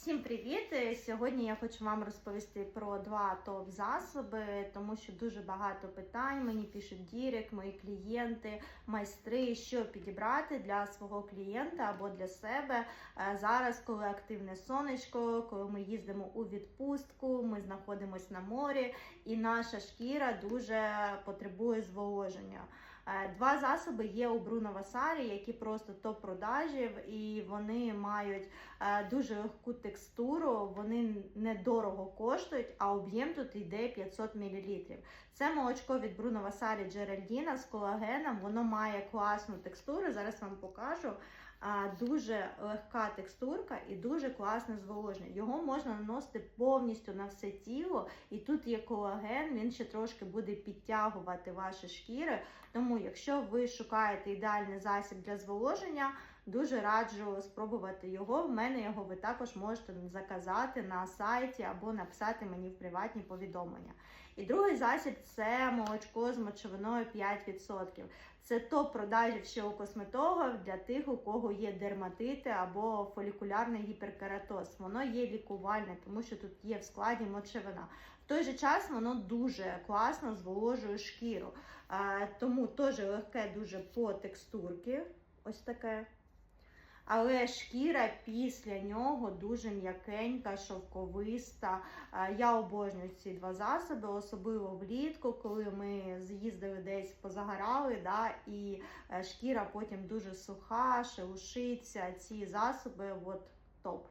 Всім привіт! Е, Сьогодні я хочу вам розповісти про два топ-засоби, тому що дуже багато питань. Мені пишуть дірек, мої клієнти, майстри, що підібрати для свого клієнта або для себе. Е, Зараз, коли активне сонечко, коли ми їздимо у відпустку, ми знаходимося на морі, і наша шкіра дуже потребує зволоження. Е, Два засоби є у Бруно Васарі, які просто топ продажів, і вони мають е, дуже легку текстуру, вони недорого коштують, а об'єм тут йде 500 мл. Це молочко від Бруно Васарі Джеральдіна з колагеном. Воно має класну текстуру. Зараз вам покажу. Дуже легка текстурка і дуже класне зволоження. Його можна наносити повністю на все тіло, і тут є колаген, він ще трошки буде підтягувати ваші шкіри. Тому, якщо ви шукаєте ідеальний засіб для зволоження, дуже раджу спробувати його. В мене його ви також можете заказати на сайті або написати мені в приватні повідомлення. І другий засіб це молочко з мочовиною 5%. Це топ продажів ще у косметологів для тих, у кого є дерматити або фолікулярний гіперкератоз. Воно є лікувальне, тому що тут є в складі мочевина. В той же час воно дуже класно зволожує шкіру. Е, Тому теж легке дуже по текстурці. Ось таке. Але шкіра після нього дуже м'якенька, шовковиста. Я обожнюю ці два засоби, особливо влітку, коли ми з'їздили десь позагорали, да, і е, шкіра потім дуже суха, шелушиться. Ці засоби от топ.